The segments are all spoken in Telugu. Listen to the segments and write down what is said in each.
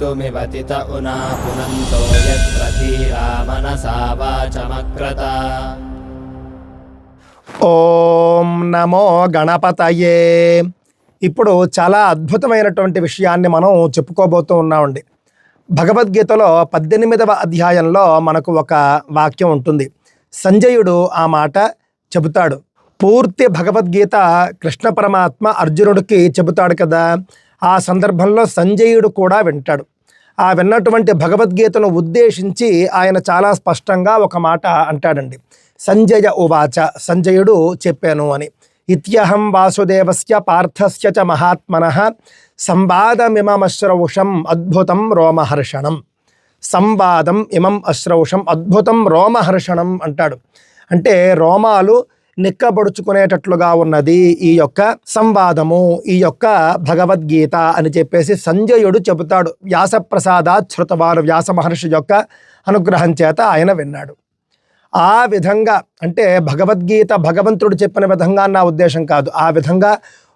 कर्तुमिवतित उना पुनन्तो यत्र धीरा मनसा वाचमक्रता ఓం నమో గణపతయే ఇప్పుడు చాలా అద్భుతమైనటువంటి విషయాన్ని మనం చెప్పుకోబోతూ ఉన్నామండి భగవద్గీతలో పద్దెనిమిదవ అధ్యాయంలో మనకు ఒక వాక్యం ఉంటుంది సంజయుడు ఆ మాట చెబుతాడు పూర్తి భగవద్గీత కృష్ణ పరమాత్మ అర్జునుడికి చెబుతాడు కదా ఆ సందర్భంలో సంజయుడు కూడా వింటాడు. ఆ విన్నటువంటి భగవద్గీతను ఉద్దేశించి ఆయన చాలా స్పష్టంగా ఒక మాట అంటాడండి. సంజయ ఉవాచ సంజయుడు చెప్పాను అని. ఇత్యహం వాసుదేవస్య పార్థస్య చ మహాత్మన సంవాదమిమమశ్రౌషం అద్భుతం రోమహర్షణం. సంవాదం ఇమం అశ్రౌషం అద్భుతం రోమహర్షణం అంటాడు. అంటే రోమాలు నిక్కబడుచుకునేటట్లుగా ఉన్నది ఈ యొక్క సంవాదము ఈ యొక్క భగవద్గీత అని చెప్పేసి సంజయుడు చెబుతాడు. వ్యాసప్రసాద శృతవారు వ్యాస మహర్షి యొక్క అనుగ్రహం చేత ఆయన విన్నాడు. ఆ విధంగా అంటే భగవద్గీత భగవంతుడు చెప్పిన విధంగా నా ఉద్దేశం కాదు. ఆ విధంగా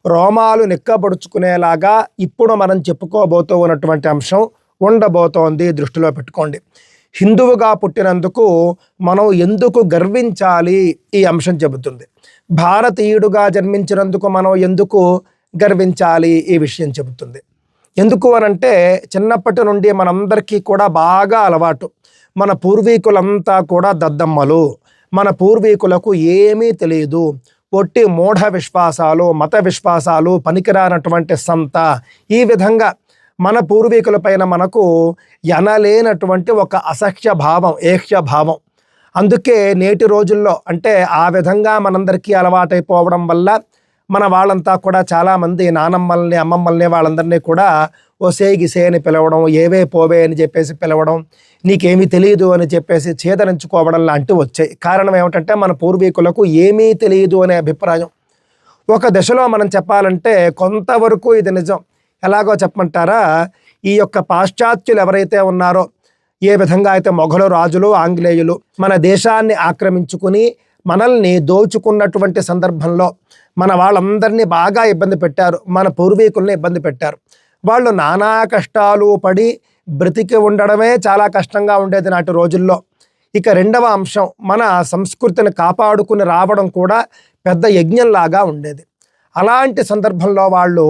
రోమాలు నిక్కబడుచుకునేలాగా ఇప్పుడు మనం చెప్పుకోబోతూ ఉన్నటువంటి అంశం ఉండబోతోంది దృష్టిలో పెట్టుకోండి. హిందువుగా పుట్టినందుకు మనం ఎందుకు గర్వించాలి? ఈ అంశం చెబుతుంది. భారతీయుడుగా జన్మించినందుకు మనం ఎందుకు గర్వించాలి? ఈ విషయం చెబుతుంది. ఎందుకు అనంటే చిన్నప్పటి నుండి మనందరికీ కూడా బాగా అలవాటు. మన పూర్వీకులంతా కూడా దద్దమ్మలు. మన పూర్వీకులకు ఏమీ తెలియదు. పొట్టి మూఢ విశ్వాసాలు మత విశ్వాసాలు పనికిరానటువంటి సంత ఈ విధంగా మన పూర్వీకుల పైన మనకు ఎనలేనటువంటి ఒక అసహ్య భావం ఏహ్య భావం. అందుకే నేటి రోజుల్లో అంటే ఆ విధంగా మనందరికీ అలవాటైపోవడం వల్ల మన వాళ్ళంతా కూడా చాలామంది నానమ్మల్ని అమ్మమ్మల్ని వాళ్ళందరినీ కూడా ఓసే గిసే అని పిలవడం ఏవే పోవే అని చెప్పేసి పిలవడం నీకేమీ తెలియదు అని చెప్పేసి చేదరించుకోవడం లాంటివి వచ్చాయి. కారణం ఏమిటంటే మన పూర్వీకులకు ఏమీ తెలియదు అనే అభిప్రాయం. ఒక దశలో మనం చెప్పాలంటే కొంతవరకు ఇది నిజం. ఎలాగో చెప్పమంటారా? ఈ యొక్క పాశ్చాత్యులు ఎవరైతే ఉన్నారో ఏ విధంగా అయితే మొఘలు రాజులు ఆంగ్లేయులు మన దేశాన్ని ఆక్రమించుకుని మనల్ని దోచుకున్నటువంటి సందర్భంలో మన వాళ్ళందరినీ బాగా ఇబ్బంది పెట్టారు మన పూర్వీకుల్ని ఇబ్బంది పెట్టారు. వాళ్ళు నానా కష్టాలు పడి బ్రతికి ఉండడమే చాలా కష్టంగా ఉండేది నాటి రోజుల్లో. ఇక రెండవ అంశం మన సంస్కృతిని కాపాడుకుని రావడం కూడా పెద్ద యజ్ఞంలాగా ఉండేది. అలాంటి సందర్భంలో వాళ్ళు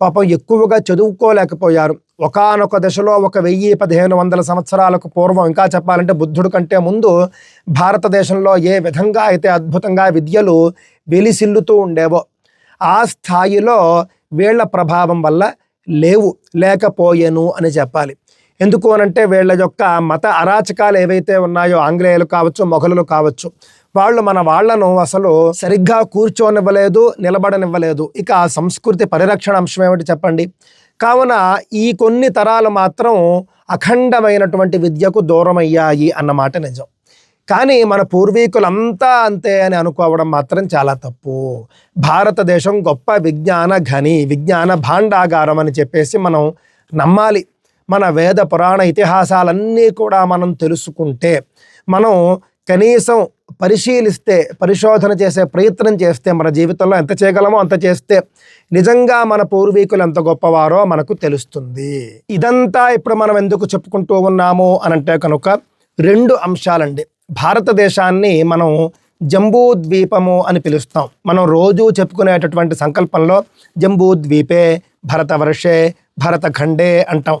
పాపం ఎక్కువగా చదువుకోలేకపోయారు. ఒకానొక దశలో ఒక వెయ్యి పదిహేను వందల సంవత్సరాలకు పూర్వం ఇంకా చెప్పాలంటే బుద్ధుడు కంటే ముందు భారతదేశంలో ఏ విధంగా అయితే అద్భుతంగా విద్యలు వెలిసిల్లుతూ ఉండేవో ఆ స్థాయిలో వీళ్ళ ప్రభావం వల్ల లేవు లేకపోయేను అని చెప్పాలి. ఎందుకు అనంటే వీళ్ళ యొక్క మత అరాచకాలు ఏవైతే ఉన్నాయో ఆంగ్లేయులు కావచ్చు మొఘలులు కావచ్చు వాళ్ళు మన వాళ్ళను అసలు సరిగ్గా కూర్చోనివ్వలేదు నిలబడనివ్వలేదు. ఇక ఆ సంస్కృతి పరిరక్షణ అంశం ఏమిటి చెప్పండి? కావున ఈ కొన్ని తరాలు మాత్రం అఖండమైనటువంటి విద్యకు దూరమయ్యాయి అన్నమాట నిజం. కానీ మన పూర్వీకులంతా అంతే అని అనుకోవడం మాత్రం చాలా తప్పు. భారతదేశం గొప్ప విజ్ఞాన ఘని విజ్ఞాన భాండాగారం అని చెప్పేసి మనం నమ్మాలి. మన వేద పురాణ ఇతిహాసాలన్నీ కూడా మనం తెలుసుకుంటే మనం కనీసం పరిశీలిస్తే పరిశోధన చేసే ప్రయత్నం చేస్తే మన జీవితంలో ఎంత చేయగలమో అంత చేస్తే నిజంగా మన పూర్వీకులు ఎంత గొప్పవారో మనకు తెలుస్తుంది. ఇదంతా ఇప్పుడు మనం ఎందుకు చెప్పుకుంటూ ఉన్నాము అని అంటే కనుక రెండు అంశాలండి. భారతదేశాన్ని మనం జంబూద్వీపము అని పిలుస్తాం. మనం రోజు చెప్పుకునేటటువంటి సంకల్పంలో జంబూద్వీపే భరతవర్షే భరతఖండే అంటాం.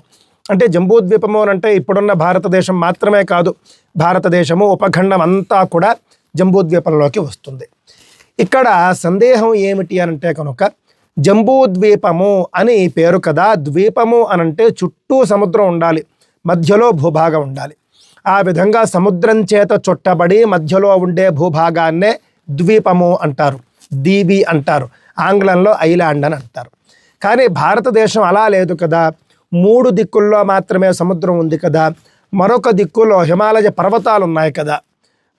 అంటే జంబూద్వీపము అని అంటే ఇప్పుడున్న భారతదేశం మాత్రమే కాదు భారతదేశము ఉపఖండం అంతా కూడా జంబూద్వీపంలోకి వస్తుంది. ఇక్కడ సందేహం ఏమిటి అని అంటే కనుక జంబూద్వీపము అని పేరు కదా ద్వీపము అనంటే చుట్టూ సముద్రం ఉండాలి మధ్యలో భూభాగం ఉండాలి. ఆ విధంగా సముద్రం చేత చుట్టబడి మధ్యలో ఉండే భూభాగాన్నే ద్వీపము అంటారు దీవి అంటారు ఆంగ్లంలో ఐలాండ్ అని అంటారు. కానీ భారతదేశం అలా లేదు కదా మూడు దిక్కుల్లో మాత్రమే సముద్రం ఉంది కదా మరొక దిక్కులో హిమాలయ పర్వతాలు ఉన్నాయి కదా.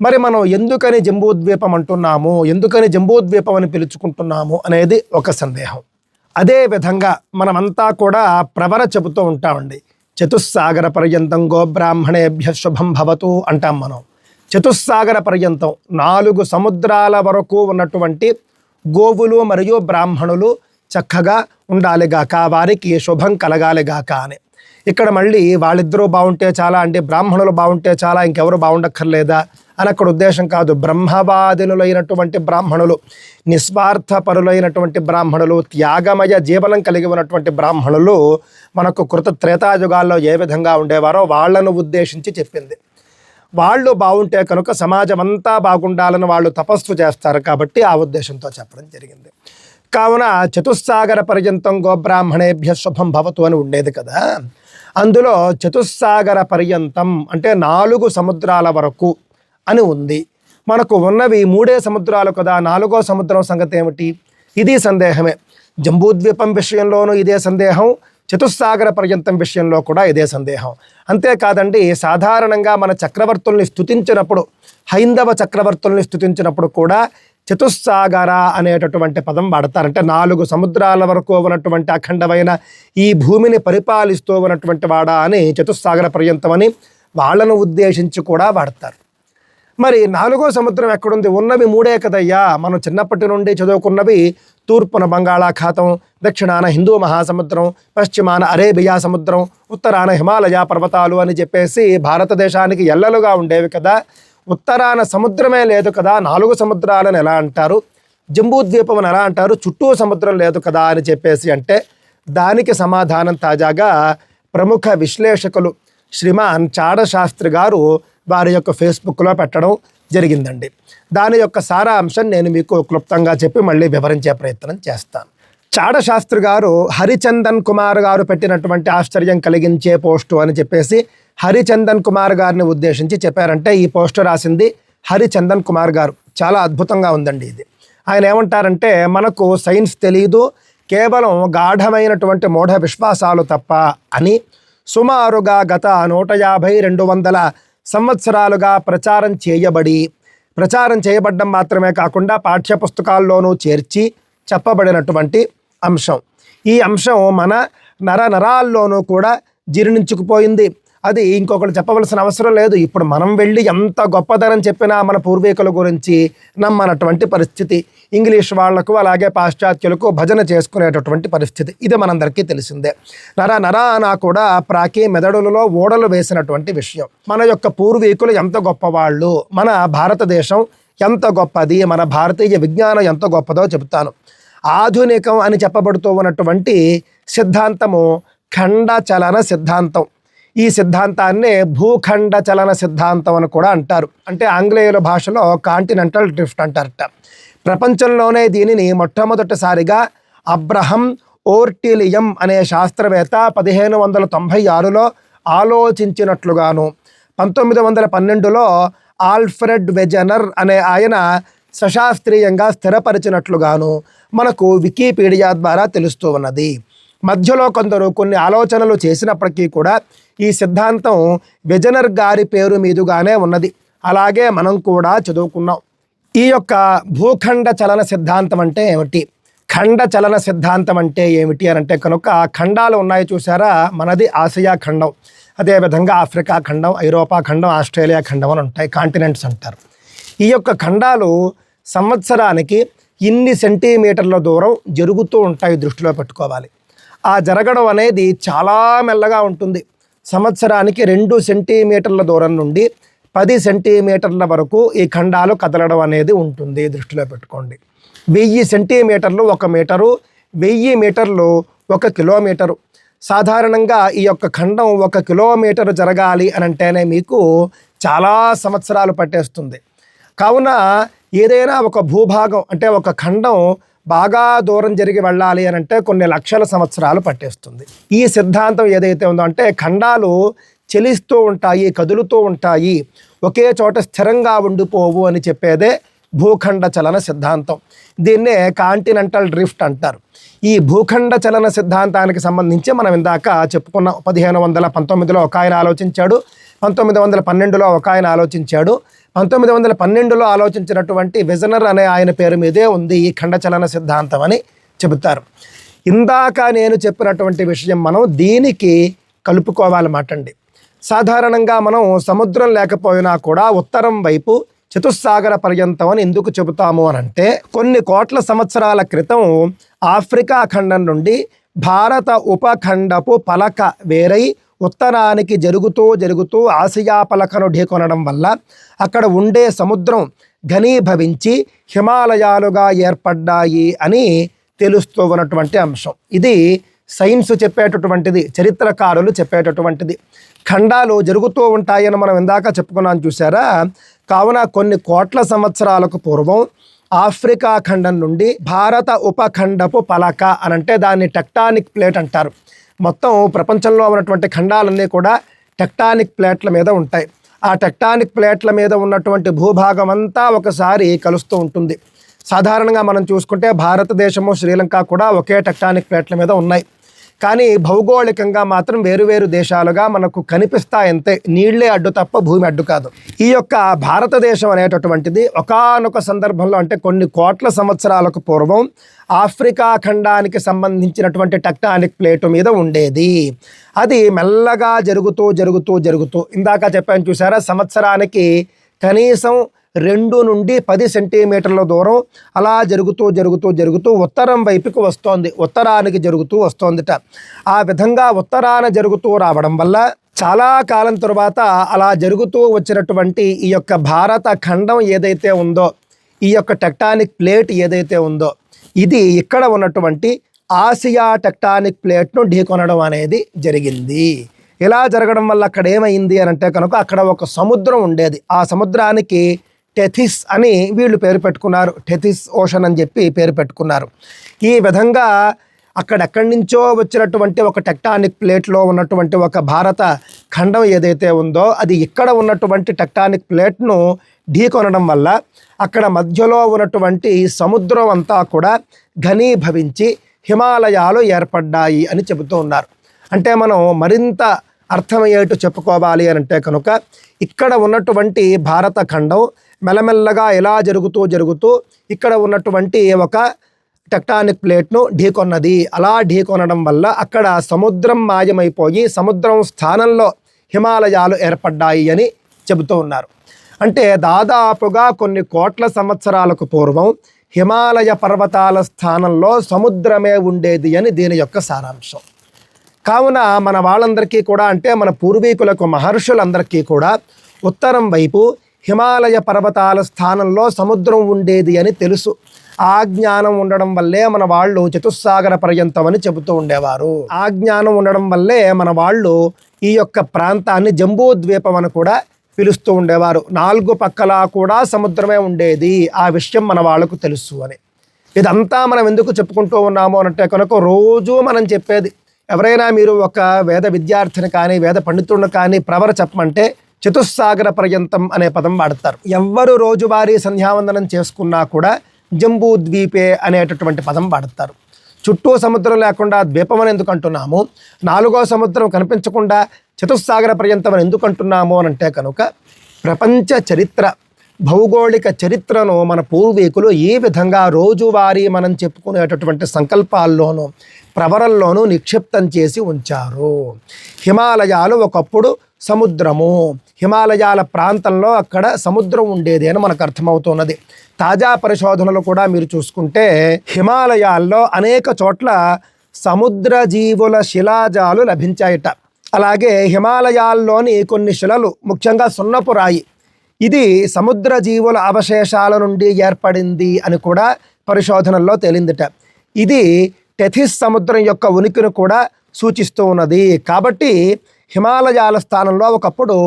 మరి మనం ఎందుకని జంబూద్వీపం అంటున్నాము? ఎందుకని జంబూద్వీపం అని పిలుచుకుంటున్నాము అనేది ఒక సందేహం. అదే విధంగా మనమంతా కూడా ప్రవర చెబుతూ ఉంటామండి. చతుస్సాగర పర్యంతం గోబ్రాహ్మణేభ్య శుభం భవతు అంటాం మనం. చతుస్సాగర పర్యంతం నాలుగు సముద్రాల వరకు ఉన్నటువంటి గోవులు మరియు బ్రాహ్మణులు చక్కగా ఉండాలిగాక వారికి శుభం కలగాలిగాక అని. ఇక్కడ మళ్ళీ వాళ్ళిద్దరూ బాగుంటే చాలా అంటే బ్రాహ్మణులు బాగుంటే చాలా ఇంకెవరు బాగుండక్కర్లేదా అని అక్కడ ఉద్దేశం కాదు. బ్రహ్మవాదినులైనటువంటి బ్రాహ్మణులు నిస్వార్థ పరులైనటువంటి బ్రాహ్మణులు త్యాగమయ జీవనం కలిగి ఉన్నటువంటి బ్రాహ్మణులు మనకు కృత త్రేతాయుగాల్లో ఏ విధంగా ఉండేవారో వాళ్ళను ఉద్దేశించి చెప్పింది. వాళ్ళు బాగుంటే కనుక సమాజం అంతా బాగుండాలని వాళ్ళు తపస్సు చేస్తారు కాబట్టి ఆ ఉద్దేశంతో చెప్పడం జరిగింది. కావున చతుస్సాగర పర్యంతం గోబ్రాహ్మణేభ్య శుభం భవతు అని ఉండేది కదా. అందులో చతుస్సాగర పర్యంతం అంటే నాలుగు సముద్రాల వరకు అని ఉంది. మనకు ఉన్నవి మూడే సముద్రాలు కదా నాలుగో సముద్రం సంగతి ఏమిటి? ఇది సందేహమే. జంబూద్వీపం విషయంలోనూ ఇదే సందేహం చతుస్సాగర పర్యంతం విషయంలో కూడా ఇదే సందేహం. అంతేకాదండి సాధారణంగా మన చక్రవర్తుల్ని స్థుతించినప్పుడు హైందవ చక్రవర్తుల్ని స్థుతించినప్పుడు కూడా చతుస్సాగర అనేటటువంటి పదం వాడతారంటే నాలుగు సముద్రాల వరకు ఉన్నటువంటి అఖండమైన ఈ భూమిని పరిపాలిస్తూ ఉన్నటువంటి వాడా అని చతుస్సాగర పర్యంతం అని వాళ్ళను ఉద్దేశించి కూడా వాడతారు. మరి నాలుగో సముద్రం ఎక్కడుంది? ఉన్నవి మూడే కదయ్యా. మనం చిన్నప్పటి నుండి చదువుకున్నవి తూర్పున బంగాళాఖాతం దక్షిణాన హిందూ మహాసముద్రం పశ్చిమాన అరేబియా సముద్రం ఉత్తరాన హిమాలయ పర్వతాలు అని చెప్పేసి భారతదేశానికి ఎల్లలుగా ఉండేవి కదా. ఉత్తరాన సముద్రమే లేదు కదా నాలుగు సముద్రాలను ఎలా అంటారు? జంబూద్వీపం అని ఎలా అంటారు? చుట్టూ సముద్రం లేదు కదా అని చెప్పేసి అంటే దానికి సమాధానం తాజాగా ప్రముఖ విశ్లేషకులు శ్రీమాన్ చాడశాస్త్రి గారు వారి యొక్క ఫేస్బుక్లో పెట్టడం జరిగిందండి. దాని యొక్క సారాంశం నేను మీకు క్లుప్తంగా చెప్పి మళ్ళీ వివరించే ప్రయత్నం చేస్తాను. చాడశాస్త్రి గారు హరిచందన్ కుమార్ గారు పెట్టినటువంటి ఆశ్చర్యం కలిగించే పోస్టు అని చెప్పేసి హరిచందన్ కుమార్ గారిని ఉద్దేశించి చెప్పారంటే ఈ పోస్టర్ రాసింది హరిచందన్ కుమార్ గారు. చాలా అద్భుతంగా ఉందండి ఇది. ఆయన ఏమంటారంటే మనకు సైన్స్ తెలియదు కేవలం గాఢమైనటువంటి మూఢ విశ్వాసాలు తప్ప అని సుమారుగా గత నూట యాభై రెండు వందల సంవత్సరాలుగా ప్రచారం చేయబడి ప్రచారం చేయబడ్డం మాత్రమే కాకుండా పాఠ్యపుస్తకాల్లోనూ చేర్చి చెప్పబడినటువంటి అంశం. ఈ అంశం మన నర నరాల్లోనూ కూడా జీర్ణించుకుపోయింది. అది ఇంకొకటి చెప్పవలసిన అవసరం లేదు. ఇప్పుడు మనం వెళ్ళి ఎంత గొప్పదనం చెప్పినా మన పూర్వీకుల గురించి నమ్మనటువంటి పరిస్థితి. ఇంగ్లీష్ వాళ్ళకు అలాగే పాశ్చాత్యులకు భజన చేసుకునేటటువంటి పరిస్థితి. ఇది మనందరికీ తెలిసిందే. నర నరాన కూడా ప్రాకి మెదడులలో ఓడలు వేసినటువంటి విషయం. మన యొక్క పూర్వీకులు ఎంత గొప్పవాళ్ళు? మన భారతదేశం ఎంత గొప్పది? మన భారతీయ విజ్ఞానం ఎంత గొప్పదో చెబుతాను. ఆధునికం అని చెప్పబడుతూ ఉన్నటువంటి సిద్ధాంతము ఖండచలన సిద్ధాంతం. ఈ సిద్ధాంతాన్నే భూఖండ చలన సిద్ధాంతం అని కూడా అంటారు. అంటే ఆంగ్లేయుల భాషలో కాంటినెంటల్ డ్రిఫ్ట్ అంటారట. ప్రపంచంలోనే దీనిని మొట్టమొదటిసారిగా అబ్రహం ఓర్టిలియం అనే శాస్త్రవేత్త పదిహేను వందల తొంభై ఆరులో ఆలోచించినట్లుగాను పంతొమ్మిది వందల పన్నెండులో ఆల్ఫ్రెడ్ వెజనర్ అనే ఆయన సశాస్త్రీయంగా స్థిరపరిచినట్లుగాను మనకు వికీపీడియా ద్వారా తెలుస్తూ ఉన్నది. మధ్యలో కొందరు కొన్ని ఆలోచనలు చేసినప్పటికీ కూడా ఈ సిద్ధాంతం విజనర్ గారి పేరు మీదుగానే ఉన్నది. అలాగే మనం కూడా చదువుకున్నాం. ఈ యొక్క భూఖండ చలన సిద్ధాంతం అంటే ఏమిటి? ఖండ చలన సిద్ధాంతం అంటే ఏమిటి అని అంటే కనుక ఖండాలు ఉన్నాయి చూసారా మనది ఆసియా ఖండం. అదేవిధంగా ఆఫ్రికా ఖండం ఐరోపా ఖండం ఆస్ట్రేలియా ఖండం అని ఉంటాయి. కాంటినెంట్స్ అంటారు. ఈ యొక్క ఖండాలు సంవత్సరానికి ఇన్ని సెంటీమీటర్ల దూరం జరుగుతూ ఉంటాయి దృష్టిలో పెట్టుకోవాలి. ఆ జరగడం అనేది చాలా మెల్లగా ఉంటుంది. సంవత్సరానికి రెండు సెంటీమీటర్ల దూరం నుండి పది సెంటీమీటర్ల వరకు ఈ ఖండాలు కదలడం అనేది ఉంటుంది దృష్టిలో పెట్టుకోండి. వెయ్యి సెంటీమీటర్లు ఒక మీటరు వెయ్యి మీటర్లు ఒక కిలోమీటరు. సాధారణంగా ఈ యొక్క ఖండం ఒక కిలోమీటర్ జరగాలి అని అంటేనే మీకు చాలా సంవత్సరాలు పట్టేస్తుంది. కావున ఏదైనా ఒక భూభాగం అంటే ఒక ఖండం బాగా దూరం జరిగి వెళ్ళాలి అని అంటే కొన్ని లక్షల సంవత్సరాలు పట్టేస్తుంది. ఈ సిద్ధాంతం ఏదైతే ఉందో అంటే ఖండాలు చెలిస్తూ ఉంటాయి కదులుతూ ఉంటాయి. ఒకే చోట స్థిరంగా ఉండిపోవు అని చెప్పేదే భూఖండ చలన సిద్ధాంతం. దీన్నే కాంటినెంటల్ డ్రిఫ్ట్ అంటారు. ఈ భూఖండ చలన సిద్ధాంతానికి సంబంధించి మనం ఇందాక చెప్పుకున్న పదిహేను వందల పంతొమ్మిదిలో ఒక ఆయన ఆలోచించాడు పంతొమ్మిది వందల పన్నెండులో ఒక ఆయన ఆలోచించాడు. పంతొమ్మిది వందల పన్నెండులో ఆలోచించినటువంటి విజనర్ అనే ఆయన పేరు మీదే ఉంది ఈ ఖండచలన సిద్ధాంతం అని చెబుతారు. ఇందాక నేను చెప్పినటువంటి విషయం మనం దీనికి కలుపుకోవాలన్నమాట అండి సాధారణంగా మనం సముద్రం లేకపోయినా కూడా ఉత్తరం వైపు చతుస్సాగర పర్యంతం అని ఎందుకు చెబుతాము అని అంటే కొన్ని కోట్ల సంవత్సరాల క్రితం ఆఫ్రికా ఖండం నుండి భారత ఉపఖండపు పలక వేరై ఉత్తరానికి జరుగుతూ జరుగుతూ ఆసియా పలకను ఢీకొనడం వల్ల అక్కడ ఉండే సముద్రం ఘనీభవించి హిమాలయాలుగా ఏర్పడ్డాయి అని తెలుస్తూ ఉన్నటువంటి అంశం. ఇది సైన్స్ చెప్పేటటువంటిది చరిత్రకారులు చెప్పేటటువంటిది. ఖండాలు జరుగుతూ ఉంటాయని మనం ఇందాక చెప్పుకున్నాం చూసారా కావున కొన్ని కోట్ల సంవత్సరాలకు పూర్వం ఆఫ్రికా ఖండం నుండి భారత ఉపఖండపు పలక అని అంటే దాన్ని టెక్టానిక్ ప్లేట్ అంటారు. మొత్తం ప్రపంచంలో ఉన్నటువంటి ఖండాలన్నీ కూడా టెక్టానిక్ ప్లేట్ల మీద ఉంటాయి. ఆ టెక్టానిక్ ప్లేట్ల మీద ఉన్నటువంటి భూభాగం అంతా ఒకసారి కలుస్తూ ఉంటుంది. సాధారణంగా మనం చూసుకుంటే భారతదేశము శ్రీలంక కూడా ఒకే టెక్టానిక్ ప్లేట్ల మీద ఉన్నాయి. కానీ భౌగోళికంగా మాత్రం వేరువేరు దేశాలుగా మనకు కనిపిస్తాయంతే. నీళ్ళే అడ్డు తప్ప భూమి అడ్డు కాదు. ఈ యొక్క భారతదేశం అనేటటువంటిది ఒకానొక సందర్భంలో అంటే కొన్ని కోట్ల సంవత్సరాలకు పూర్వం ఆఫ్రికా ఖండానికి సంబంధించినటువంటి టెక్టానిక్ ప్లేటు మీద ఉండేది. అది మెల్లగా జరుగుతూ జరుగుతూ జరుగుతూ ఇందాక చెప్పాను చూసారా సంవత్సరానికి కనీసం రెండు నుండి పది సెంటీమీటర్ల దూరం అలా జరుగుతూ జరుగుతూ జరుగుతూ ఉత్తరం వైపుకి వస్తోంది. ఉత్తరానికి జరుగుతూ వస్తోందిట. ఆ విధంగా ఉత్తరాన జరుగుతూ రావడం వల్ల చాలా కాలం తరువాత అలా జరుగుతూ వచ్చినటువంటి ఈ యొక్క భారత ఖండం ఏదైతే ఉందో ఈ యొక్క టెక్టానిక్ ప్లేట్ ఏదైతే ఉందో ఇది ఇక్కడ ఉన్నటువంటి ఆసియా టెక్టానిక్ ప్లేట్ను ఢీకొనడం అనేది జరిగింది. ఇలా జరగడం వల్ల అక్కడ ఏమైంది అని అంటే కనుక అక్కడ ఒక సముద్రం ఉండేది. ఆ సముద్రానికి టెథిస్ అని వీళ్ళు పేరు పెట్టుకున్నారు. టెథిస్ ఓషన్ అని చెప్పి పేరు పెట్టుకున్నారు. ఈ విధంగా అక్కడెక్కడి నుంచో వచ్చినటువంటి ఒక టెక్టానిక్ ప్లేట్లో ఉన్నటువంటి ఒక భారత ఖండం ఏదైతే ఉందో అది ఇక్కడ ఉన్నటువంటి టెక్టానిక్ ప్లేట్ను ఢీకొనడం వల్ల అక్కడ మధ్యలో ఉన్నటువంటి సముద్రం అంతా కూడా ఘనీభవించి హిమాలయాలు ఏర్పడ్డాయి అని చెబుతూ ఉన్నారు. అంటే మనం మరింత అర్థమయ్యేట్టు చెప్పుకోవాలి అని అంటే కనుక ఇక్కడ ఉన్నటువంటి భారత ఖండం మెల్లమెల్లగా ఎలా జరుగుతూ జరుగుతూ ఇక్కడ ఉన్నటువంటి ఒక టెక్టానిక్ ప్లేట్ను ఢీకొన్నది. అలా ఢీకొనడం వల్ల అక్కడ సముద్రం మాయమైపోయి సముద్రం స్థానంలో హిమాలయాలు ఏర్పడ్డాయి అని చెబుతూ ఉన్నారు. అంటే దాదాపుగా కొన్ని కోట్ల సంవత్సరాలకు పూర్వం హిమాలయ పర్వతాల స్థానంలో సముద్రమే ఉండేది అని దీని యొక్క సారాంశం. కావున మన వాళ్ళందరికీ కూడా అంటే మన పూర్వీకులకు మహర్షులందరికీ కూడా ఉత్తరం వైపు హిమాలయ పర్వతాల స్థానంలో సముద్రం ఉండేది అని తెలుసు. ఆ జ్ఞానం ఉండడం వల్లే మన వాళ్ళు చతుస్సాగర పర్యంతం అని చెబుతూ ఉండేవారు. ఆ జ్ఞానం ఉండడం వల్లే మన వాళ్ళు ఈ యొక్క ప్రాంతాన్ని జంబూ ద్వీపం అని కూడా పిలుస్తూ ఉండేవారు. నాలుగు పక్కలా కూడా సముద్రమే ఉండేది. ఆ విషయం మన వాళ్ళకు తెలుసు అని. ఇదంతా మనం ఎందుకు చెప్పుకుంటూ ఉన్నాము అంటే కనుక రోజు మనం చెప్పేది. ఎవరైనా మీరు ఒక వేద విద్యార్థిని కానీ వేద పండితుడిని కానీ ప్రవర చెప్పమంటే చతుస్సాగర పర్యంతం అనే పదం వాడతారు. ఎవ్వరు రోజువారీ సంధ్యావందనం చేసుకున్నా కూడా జంబూ ద్వీపే అనేటటువంటి పదం వాడతారు. చుట్టూ సముద్రం లేకుండా ద్వీపం అని ఎందుకు అంటున్నాము? నాలుగో సముద్రం కనిపించకుండా చతుస్సాగర పర్యంతం అని ఎందుకు అంటున్నాము అని అంటే కనుక ప్రపంచ చరిత్ర భౌగోళిక చరిత్రను మన పూర్వీకులు ఏ విధంగా రోజువారీ మనం చెప్పుకునేటటువంటి సంకల్పాల్లోనూ ప్రవరల్లోనూ నిక్షిప్తం చేసి ఉంచారు. హిమాలయాలు ఒకప్పుడు సముద్రము. హిమాలయాల ప్రాంతంలో అక్కడ సముద్రం ఉండేది అని మనకు అర్థమవుతున్నది. తాజా పరిశోధనలు కూడా మీరు చూసుకుంటే హిమాలయాల్లో అనేక చోట్ల సముద్ర జీవుల శిలాజాలు లభించాయట. అలాగే హిమాలయాల్లోని కొన్ని శిలలు ముఖ్యంగా సున్నపు రాయి. ఇది సముద్ర జీవుల అవశేషాల నుండి ఏర్పడింది అని కూడా పరిశోధనల్లో తేలిందిట. ఇది టెథిస్ సముద్రం యొక్క ఉనికిని కూడా సూచిస్తూ ఉన్నది. కాబట్టి హిమాలయాల స్థానంలో ఒకప్పుడు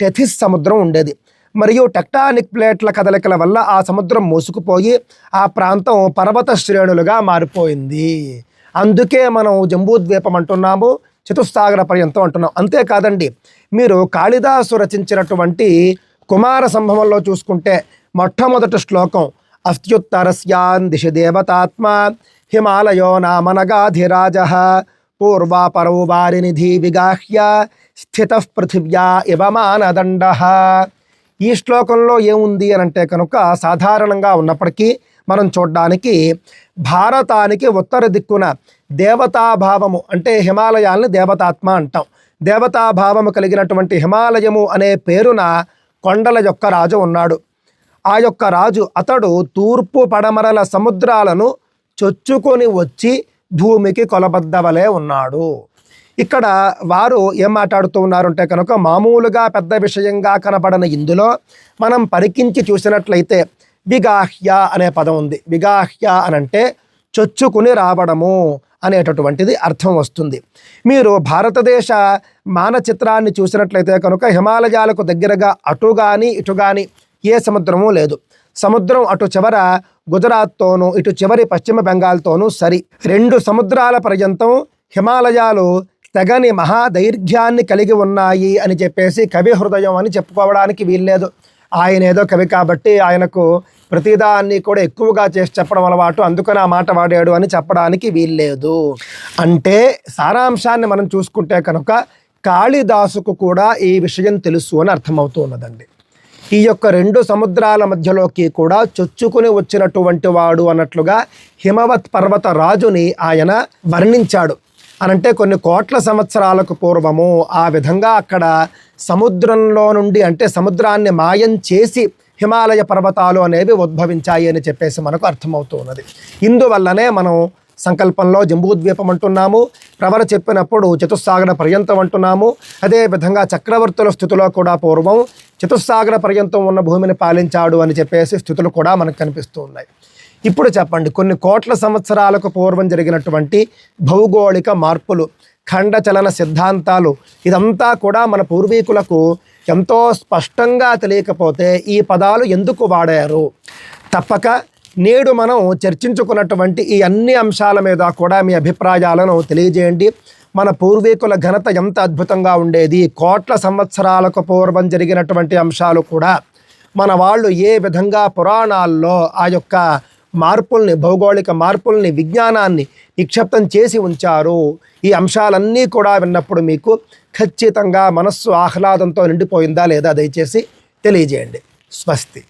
టెథిస్ సముద్రం ఉండేది. మరియు టెక్టానిక్ ప్లేట్ల కదలికల వల్ల ఆ సముద్రం మూసుకుపోయి ఆ ప్రాంతం పర్వత శ్రేణులుగా మారిపోయింది. అందుకే మనం జంబూద్వీపం అంటున్నాము చతుస్సాగర పర్యంతం అంటున్నాం. అంతేకాదండి మీరు కాళిదాసు రచించినటువంటి కుమార సంభవంలో చూసుకుంటే మొట్టమొదటి శ్లోకం అస్త్యుత్తరస్యాన్ దిశ దేవతాత్మ హిమాలయో నామనగాధిరాజ పూర్వాపరౌ వారినిధి విగాహ్య స్థిత పృథివ్యా ఇవ మానదండ ఈ శ్లోకంలో ఏముంది అని అంటే కనుక సాధారణంగా ఉన్నప్పటికీ మనం చూడడానికి భారతానికి ఉత్తర దిక్కున దేవతాభావము అంటే హిమాలయాల్ని దేవతాత్మ అంటాం. దేవతాభావము కలిగినటువంటి హిమాలయము అనే పేరున కొండల యొక్క రాజు ఉన్నాడు. ఆ యొక్క రాజు అతడు తూర్పు పడమరల సముద్రాలను చొచ్చుకొని వచ్చి భూమికి కొలబద్దవలే ఉన్నాడు. ఇక్కడ వారు ఏం మాట్లాడుతూ ఉన్నారంటే కనుక మామూలుగా పెద్ద విషయంగా కనబడని ఇందులో మనం పరికించి చూసినట్లయితే విగాహ్య అనే పదం ఉంది. విగాహ్య అనంటే చొచ్చుకుని రావడము అనేటటువంటిది అర్థం వస్తుంది. మీరు భారతదేశ మానచిత్రాన్ని చూసినట్లయితే కనుక హిమాలయాలకు దగ్గరగా అటు కానీ ఇటు కానీ ఏ సముద్రము లేదు. సముద్రం అటు చివర గుజరాత్తోనూ ఇటు చివరి పశ్చిమ బెంగాల్తోనూ సరి. రెండు సముద్రాల పర్యంతం హిమాలయాలు తెగని మహాదైర్ఘ్యాన్ని కలిగి ఉన్నాయి అని చెప్పేసి కవి హృదయం అని చెప్పుకోవడానికి వీల్లేదు. ఆయన ఏదో కవి కాబట్టి ఆయనకు ప్రతిదాన్ని కూడా ఎక్కువగా చేసి చెప్పడం అలవాటు. అందుకని ఆ మాట వాడాడు అని చెప్పడానికి వీల్లేదు. అంటే సారాంశాన్ని మనం చూసుకుంటే కనుక కాళిదాసుకు కూడా ఈ విషయం తెలుసు అని అర్థమవుతూ ఉన్నదండి. ఈ యొక్క రెండు సముద్రాల మధ్యలోకి కూడా చొచ్చుకుని వచ్చినటువంటి వాడు అన్నట్లుగా హిమవత్ పర్వత రాజుని ఆయన వర్ణించాడు. అనంటే కొన్ని కోట్ల సంవత్సరాలకు పూర్వము ఆ విధంగా అక్కడ సముద్రంలో నుండి అంటే సముద్రాన్ని మాయం చేసి హిమాలయ పర్వతాలు అనేవి ఉద్భవించాయి అని చెప్పేసి మనకు అర్థమవుతున్నది. ఇందువల్లనే మనం సంకల్పంలో జంబూద్వీపం అంటున్నాము ప్రవర చెప్పినప్పుడు చతుస్సాగర పర్యంతం అంటున్నాము అదేవిధంగా చక్రవర్తుల స్థితిలో కూడా పూర్వం చతుస్సాగర పర్యంతం ఉన్న భూమిని పాలించాడు అని చెప్పేసి స్థితులు కూడా మనకు కనిపిస్తూ ఉన్నాయి. ఇప్పుడు చెప్పండి కొన్ని కోట్ల సంవత్సరాలకు పూర్వం జరిగినటువంటి భౌగోళిక మార్పులు ఖండచలన సిద్ధాంతాలు ఇదంతా కూడా మన పూర్వీకులకు ఎంతో స్పష్టంగా తెలియకపోతే ఈ పదాలు ఎందుకు వాడారు? తప్పక నేడు మనం చర్చించుకున్నటువంటి ఈ అన్ని అంశాల మీద కూడా మీ అభిప్రాయాలను తెలియజేయండి. మన పూర్వీకుల ఘనత ఎంత అద్భుతంగా ఉండేది. కోట్ల సంవత్సరాలకు పూర్వం జరిగినటువంటి అంశాలు కూడా మన వాళ్ళు ఏ విధంగా పురాణాల్లో ఆ యొక్క మార్పుల్ని భౌగోళిక మార్పుల్ని విజ్ఞానాన్ని నిక్షిప్తం చేసి ఉంచారు. ఈ అంశాలన్నీ కూడా విన్నప్పుడు మీకు ఖచ్చితంగా మనస్సు ఆహ్లాదంతో నిండిపోయిందా లేదా దయచేసి తెలియజేయండి. స్వస్తి.